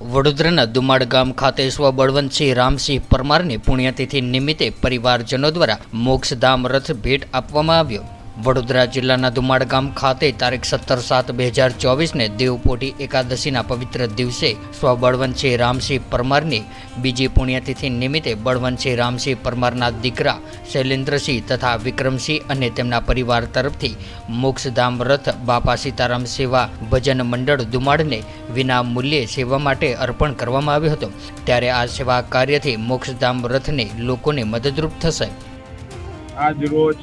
વડોદરાના દુમાડ ગામ ખાતે સ્વ બળવંતસિંહ રામસિંહ પરમારની પુણ્યતિથિ નિમિત્તે પરિવારજનો દ્વારા મોક્ષધામ રથ ભેટ આપવામાં આવ્યો. વડોદરા જિલ્લાના ધુમાડ ગામ ખાતે તારીખ સત્તર સાત બે હજાર ચોવીસને દેવપોઢી એકાદશીના પવિત્ર દિવસે સ્વ બળવંતસિંહ રામસિંહ પરમારની બીજી પુણ્યતિથિ નિમિત્તે બળવંતસિંહ રામસિંહ પરમારના દીકરા શૈલેન્દ્રસિંહ તથા વિક્રમસિંહ અને તેમના પરિવાર તરફથી મોક્ષધામ રથ બાપા સીતારામ સેવા ભજન મંડળ ધુમાડને વિના મૂલ્યે સેવા માટે અર્પણ કરવામાં આવ્યો હતો. ત્યારે આ સેવા કાર્યથી મોક્ષધામ રથને લોકોને મદદરૂપ થશે. આજ રોજ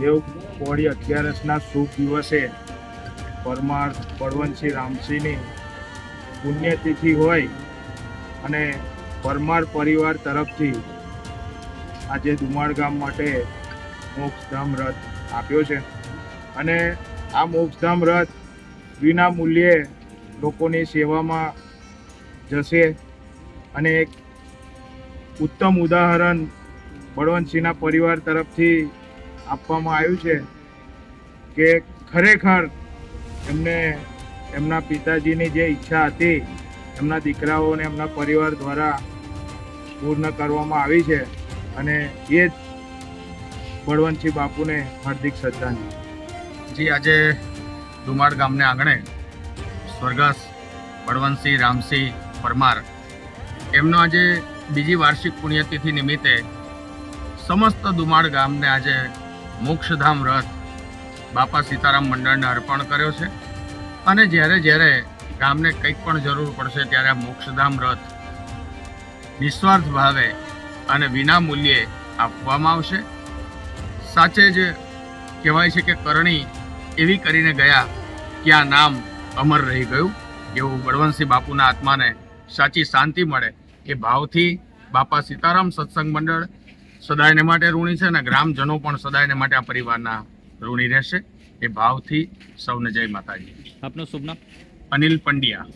દેવ કોળી અગિયારસના શુભ દિવસે પરમાર બળવંતસિંહ રામસિંહની પુણ્યતિથિ હોય અને પરમાર પરિવાર તરફથી આજે દુમાળ ગામ માટે મોક્ષધામ રથ આપ્યો છે. અને આ મોક્ષધામ રથ વિના મૂલ્યે લોકોની સેવામાં જશે અને એક ઉત્તમ ઉદાહરણ બળવંતસિંહના પરિવાર તરફથી આપવામાં આવ્યું છે કે ખરેખર એમને એમના પિતાજીની જે ઈચ્છા હતી, એમના દીકરાઓને એમના પરિવાર દ્વારા પૂર્ણ કરવામાં આવી છે અને એ જ બળવંતસિંહ બાપુને હાર્દિક શ્રદ્ધાંજલિ. જી, આજે ધુમાડ ગામને આંગણે સ્વર્ગસ્થ બળવંતસિંહ રામસિંહ પરમાર એમનો આજે બીજી વાર્ષિક પુણ્યતિથિ નિમિત્તે સમસ્ત દુમાડ ગામને આજે મોક્ષધામ રથ બાપા સીતારામ મંડળને અર્પણ કર્યો છે. અને જ્યારે જ્યારે ગામને કંઈક પણ જરૂર પડશે ત્યારે આ મોક્ષધામ રથ નિસ્વાર્થ ભાવે અને વિના મૂલ્યે આપવામાં આવશે. સાચે જ કહેવાય છે કે કરણી એવી કરીને ગયા કે આ નામ અમર રહી ગયું. એવું બળવંતસિંહ બાપુના આત્માને સાચી શાંતિ મળે એ ભાવથી બાપા સીતારામ સત્સંગ મંડળ સદાયને માટે ઋણી છે અને ગ્રામજનો પણ સદાયને માટે આ પરિવારના ઋણી રહેશે. એ ભાવથી સૌને જય માતાજી. આપનું શુભ નામ? અનિલ પંડ્યા.